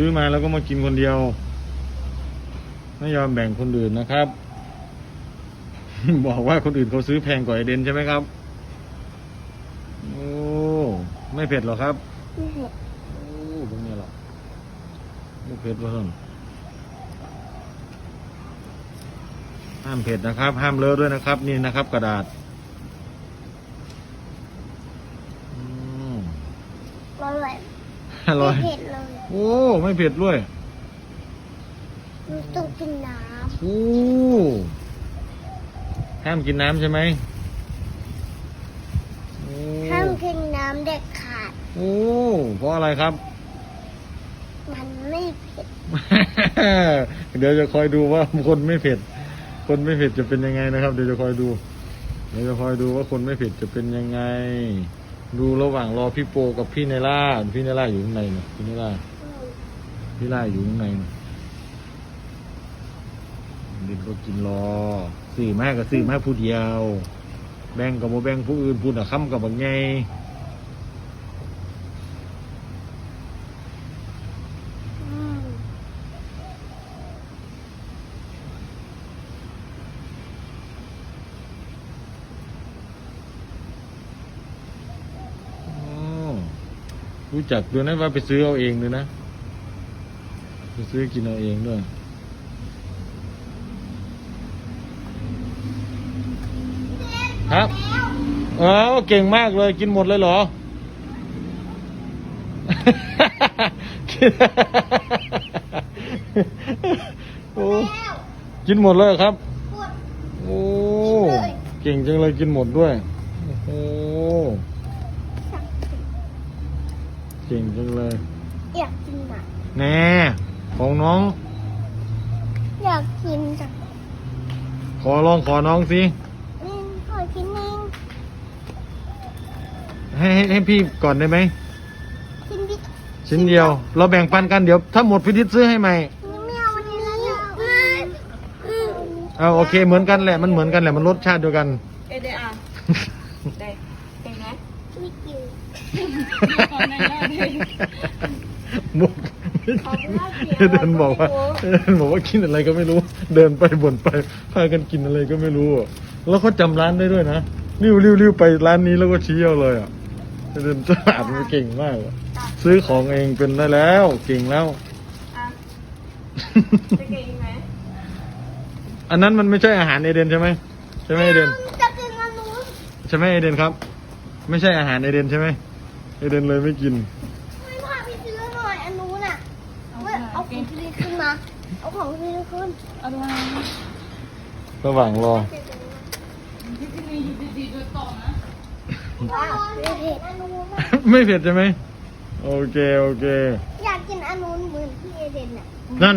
ซื้อมาแล้วก็มากินคนเดียว ไม่ยอมแบ่งคนอื่นนะครับ บอกว่าคนอื่นเขาซื้อแพงกว่าไอเดนใช่ไหมครับ โอ้ไม่เผ็ดหรอครับไม่เผ็ดโอ้ตรงนี้หรอไม่เผ็ดวะท่านห้ามเผ็ดนะครับ ห้ามเลอะด้วยนะครับ นี่นะครับ กระดาษอืมอร่อยอร่อยไม่เผ็ดเลย โอ้ ไม่เผ็ดด้วยหนูต้องกินน้โอ้ห้ามกินน้ำใช่ไหมโอ้ำห้ามกินน้ำเด็ดขาด โอ้เพราะอะไรครับ มันไม่เผ็ดเดี๋ยวจะคอยดูว่าคนไม่เผ็ด คนไม่เผ็ดจะเป็นยังไงนะครับ เดี๋ยวจะคอยดู เดี๋ยวจะคอยดูว่าคนไม่เผ็ดจะเป็นยังไง ดูระหว่างรอพี่โปกับพี่เนล่าพี่เนล่าอยู่ข้างในนะพี่เนล่า พี่ไล่อยู่ข้างในด็กก็กินรอสี่มากกับสี่มากผู้เดียว แบ่งกับโมแบ่งผู้อื่นพูดอะค่ำกับบางไงรู้จักด้วยนะว่าไปซื้อเอาเองด้วยนะ ไปซื้อกินเอาเองด้วยครับเออเก่งมากเลยกินหมดเลยเหรอกินโอ้กินหมดเลยเหรอครับพูดโอ้ เก่งจังเลยกินหมดด้วย โอ้โหสักเก่งจังเลยอยากกินอะแน่ ของน้อง อยากกินจังขอลองขอน้องสิอืมขอกินนึงให้ให้ให้พี่ก่อนได้ไหม กินดิชิ้นเดียว เราแบ่งปันกันเดี๋ยว ถ้าหมดพี่ทิศซื้อให้ใหม่ ไม่เอาวันนี้อืมอืมเอาโอเคเหมือนกันแหละมันเหมือนกันแหละมันรสชาติเดียวกัน เอเดอาได้เป็นไหมไม่กินขอ หน่อยนะดิมุกขอเป็นว่าเสียเดินบอกว่าเดินบอกว่ากินอะไรก็ไม่รู้ เดินไปบ่นไปพากันกินอะไรก็ไม่รู้อะแล้วเขาจำร้านได้ด้วยนะริ้วริ้วริ้วไปร้านนี้แล้วก็ชี้เอาเลยอะเดินตลาดมันเก่งมากอะซื้อของเองเป็นได้แล้วเก่งแล้วอะจะเก่งไหมอันนั้นมันไม่ใช่อาหารเอเดนใช่ไหมใช่ไหมเอเดนจะกินอันนู้นใช่ไหมเอเดนครับ ไม่ใช่อาหารเอเดนใช่ไหมเอเดนเลยไม่กิน เอาของพี่ลิขึ้นเอาด้วยระหว่างรอที่จะมีอยู่ดีๆโดยต่อนะว้าวไม่เผ็ดอันนู้นอะไม่เผ็ดใช่ไหมโอเค โอเค อยากกินอันนู้นเหมือนที่เอเดนอะนั่น